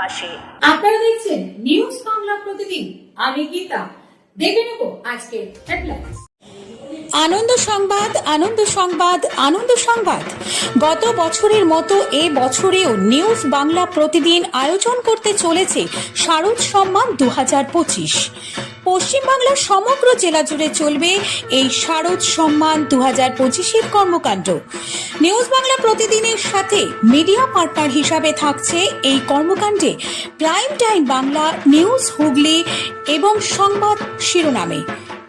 পাশে। আপনারা দেখছেন নিউজ বাংলা প্রতিদিন। আমি গীতা। দেখে নেব আজকে হেডলাইন্স আনন্দ সংবাদ আনন্দ সংবাদ আনন্দ সংবাদ। গত বছরের মতো এ বছরেও নিউজ বাংলা প্রতিদিন আয়োজন করতে চলেছে শারদ সম্মান দু পঁচিশ। পশ্চিমবাংলার সমগ্র জেলা জুড়ে চলবে এই শারদ সম্মান দু হাজার পঁচিশের কর্মকাণ্ড। নিউজ বাংলা প্রতিদিনের সাথে মিডিয়া পার্টনার হিসাবে থাকছে এই কর্মকাণ্ডে prime time Bangla news Hooghly এবং সংবাদ শিরোনামে।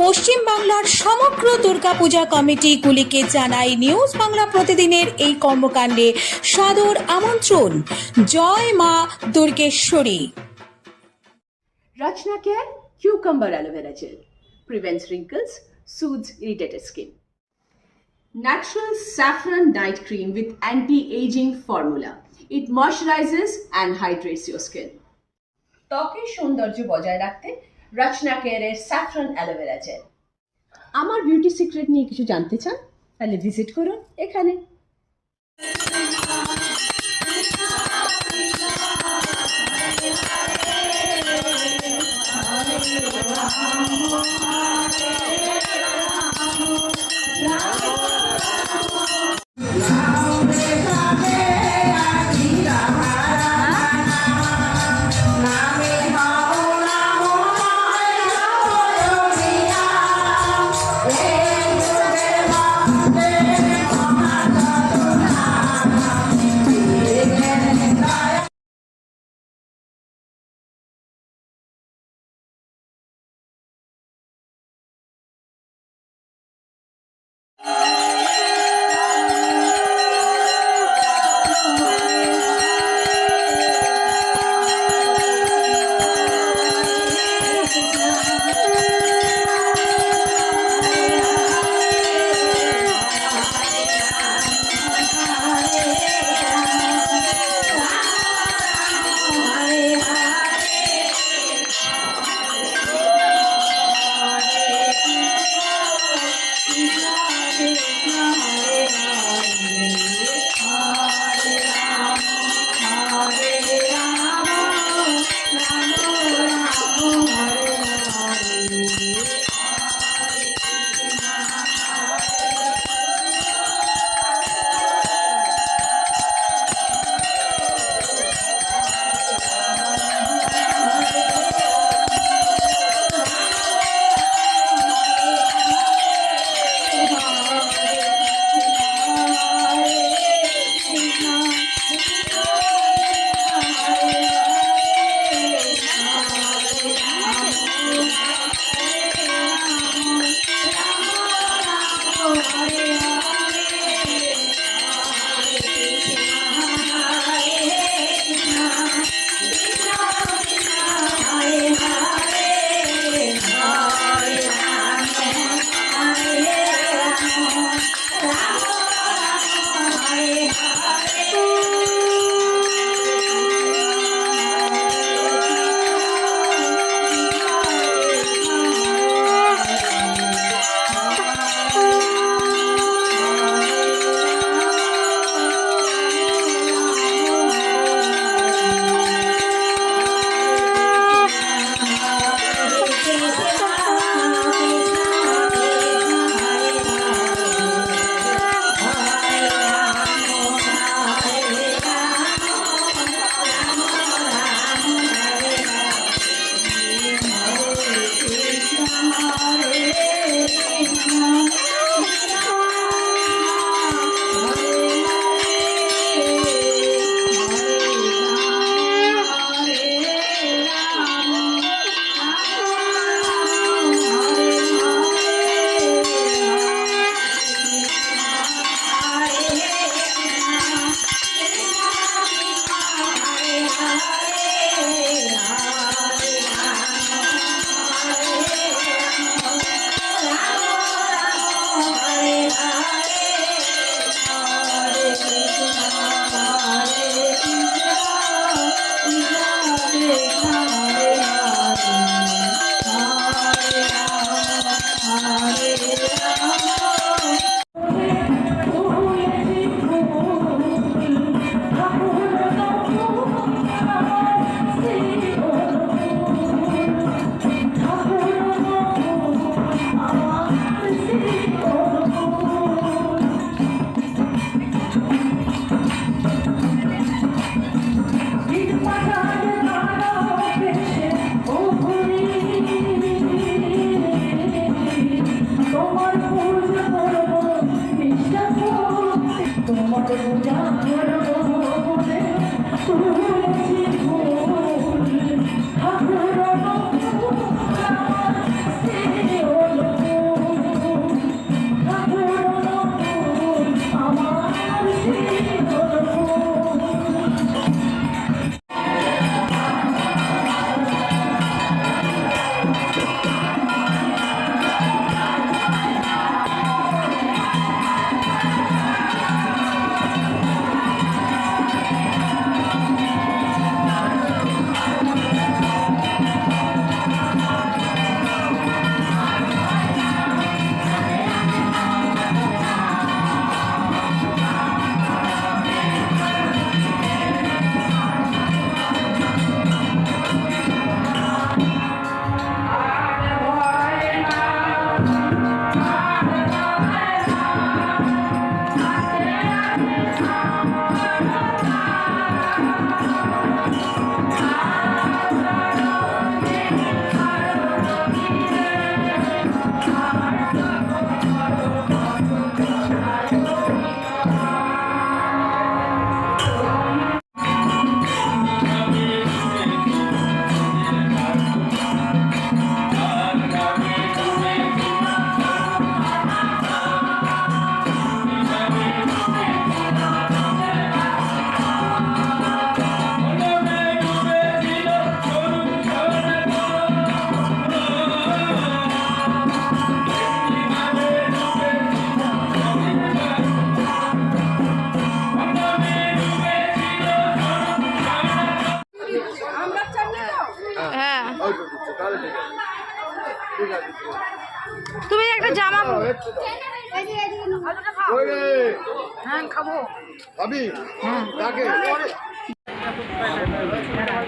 পশ্চিম বাংলার সমগ্র দুর্গাপূজা কমিটিগুলিকে জানাই নিউজ বাংলা প্রতিদিনের এই কর্মকাণ্ডে সাদর আমন্ত্রণ জয় মা Durgeshwari Rachna Care Cucumber Aloe Vera Gel prevents wrinkles, soothes irritated skin. Natural saffron night cream with anti-aging formula. It moisturizes and hydrates your skin. ত্বকের সৌন্দর্য বজায় রাখতে রচনা কেয়ারের স্যাফরন অ্যালোভেরা জেল। আমার বিউটি সিক্রেট নিয়ে কিছু জানতে চান, তাহলে ভিজিট করুন এখানে।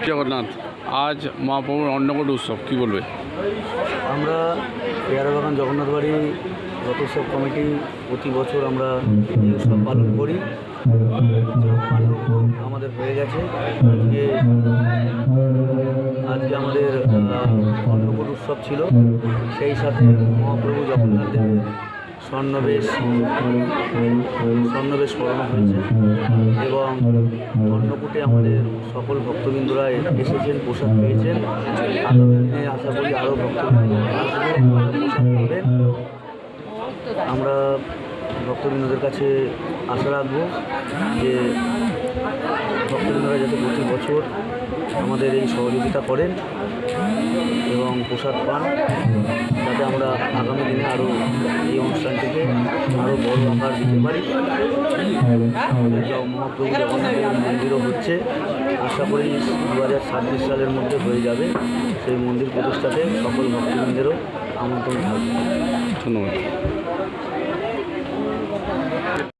জগন্নাথ, আজ মহাপ্রভুর অন্নকূট উৎসব, কি বলবে? আমরা পেয়ারা বাগান জগন্নাথ বাড়ি রথোৎসব কমিটি প্রতি বছর আমরা এই উৎসব পালন করি। আমাদের হয়ে গেছে। আজকে আজকে আমাদের অন্নকূট উৎসব ছিল। সেই সাথে মহাপ্রভু জগন্নাথ দেবের স্বর্ণবেশ স্বর্ণবেশ পড়ানো হয়েছে। এবং অন্নকূটে আমাদের সকল ভক্তবৃন্দরা এসেছেন প্রসাদ পেয়েছেন। আগামী দিনে আশা করি আরও ভক্তবৃন্দ পাবেন আমরা ভক্তবৃন্দদের কাছে আশা রাখব যে ভক্তবৃন্দরা যাতে প্রতি বছর আমাদের এই সহযোগিতা করেন। এবং প্রসাদ পান। যাতে আমরা আগামী দিনে আরও এই অনুষ্ঠানটিকে আরও বড় আকার দিতে পারি। মন্দিরও হচ্ছে। আশা করি দু হাজার ছাব্বিশ সালের মধ্যে হয়ে যাবে সেই মন্দির প্রতিষ্ঠাতে সকল ভক্তবৃন্দেরও আমন্ত্রণ থাকবে। ধন্যবাদ।